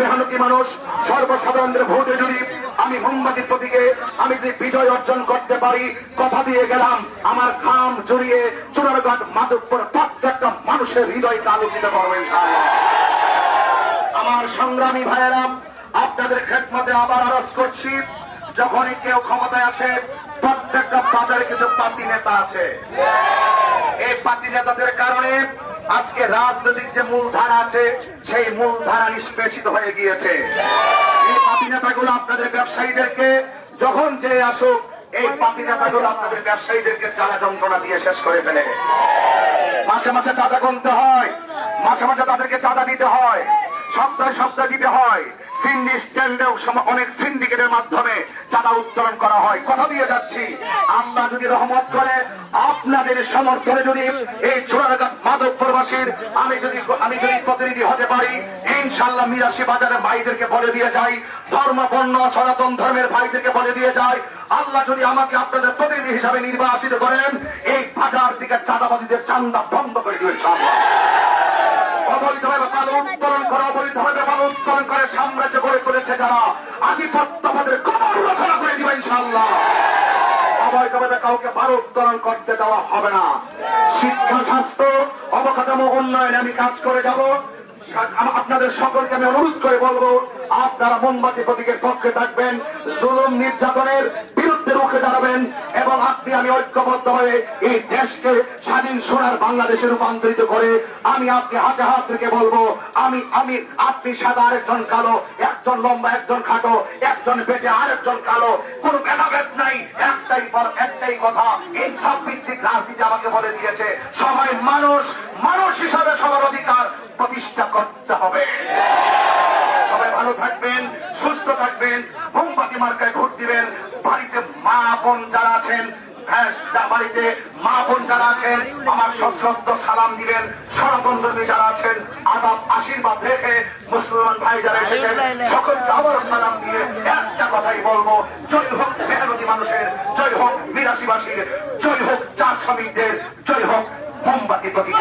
মেহনতি মানুষ, সর্বসাধারণদের ভোটে যদি আমি মোমবাতির প্রতীকে আমি যদি বিজয় অর্জন করতে পারি, কথা দিয়ে গেলাম, আমার ঘাম জড়িয়ে চুনারঘাট মাধবপুর প্রত্যেকটা মানুষের হৃদয়কে আলোকিত করব ইনশাআল্লাহ। আমার সংগ্রামী ভাইয়েরা, আপনাদের খেদমতে আবার আরজ করছি, যখনই কেউ ক্ষমতায় আসে, প্রত্যেকটা বাজারে কিছু পার্টি নেতা আছে। এই পার্টি নেতাদের কারণে আজকে রাজনৈতিক যে মূলধারা আছে, সেই মূলধারা নিষ্পেষিত হয়ে গিয়েছে। এই পাতি নেতাগুলো আপনাদের ব্যবসায়ীদেরকে যখন যে আসুক, এই পাতি নেতাগুলো আপনাদের ব্যবসায়ীদেরকে চালা যন্ত্রণা দিয়ে শেষ করে ফেলে। মাসে মাসে চাঁদা গুনতে হয়, মাসে মাসে তাদেরকে চাঁদা দিতে হয়। সপ্তাহে সপ্তাহে দিতে হয়। সিন্ডি স্ট্যান্ডেও অনেক সিন্ডিকেটের মাধ্যমে চাঁদা উত্তোলন করা হয়। কথা দিয়ে যাচ্ছি। আল্লাহ যদি রহমত করে, আপনাদের সমর্থনে যদি এই চোরাঘাট মাধবপুরবাসীর আমি যদি আমি যদি প্রতিনিধি হতে পারি ইনশাল্লাহ মিরাশি বাজারের ভাইদেরকে বলে দিয়ে যাই, ধর্ম, বর্ণ, সনাতন ধর্মের ভাইদেরকে বলে দিয়ে যাই। আল্লাহ যদি আমাকে আপনাদের প্রতিনিধি হিসাবে নির্বাচিত করেন, এই বাজার থেকে চাঁদাবাদীদের চান্দা বন্ধ করে দিবেন অবৈধভাবে বালু উত্তোলন করে করে সাম্রাজ্য তুলেছে যারা কবর রচনা করে দিবে ইনশাল্লাহ অবকাঠামো কাজ করে যাব। আপনাদের সকলকে আমি অনুরোধ করে বলব, আপনারা মোমবাতি প্রতীকের পক্ষে থাকবেন। জুলুম নির্যাতনের বিরুদ্ধে রুখে দাঁড়াবেন এবং আপনি, আমি ঐক্যবদ্ধ হয়ে এই দেশকে স্বাধীন সোনার বাংলাদেশে রূপান্তরিত করে আমি আপনি হাতে হাত রেখে বলব, আমি আমি, আপনি সাদা, আরেকজন কালো, একজন লম্বা, একজন খাটো, একজন পেটে আরেকজন কালো, কোন ভেদাভেদ নাই, একটাই একটাই কথা ইনসাফ ভিত্তিক রাজনীতি আমাকে বলে দিয়েছে, সবাই মানুষ মানুষ হিসাবে সবার অধিকার প্রতিষ্ঠা করতে হবে। সবাই ভালো থাকবেন, সুস্থ থাকবেন, মোমবাতি মার্কায় ভোট দিবেন বাড়িতে মা বোন যারা আছেন হ্যাঁ, বাড়িতে মা বোন যারা আছেন আমার সশ্রদ্ধ সালাম দিবেন সনাতন ধর্মী যারা আছেন আদাব আশীর্বাদ রেখে মুসলমান ভাই যারা এসেছেন সকলকে আবার সালাম দিয়ে একটা কথাই বলব জয় হোক মেহনতি মানুষের জয় হোক বিরাশিবাসীর জয় হোক চা শ্রমিকদের জয় হোক মোমবাতি প্রতীকের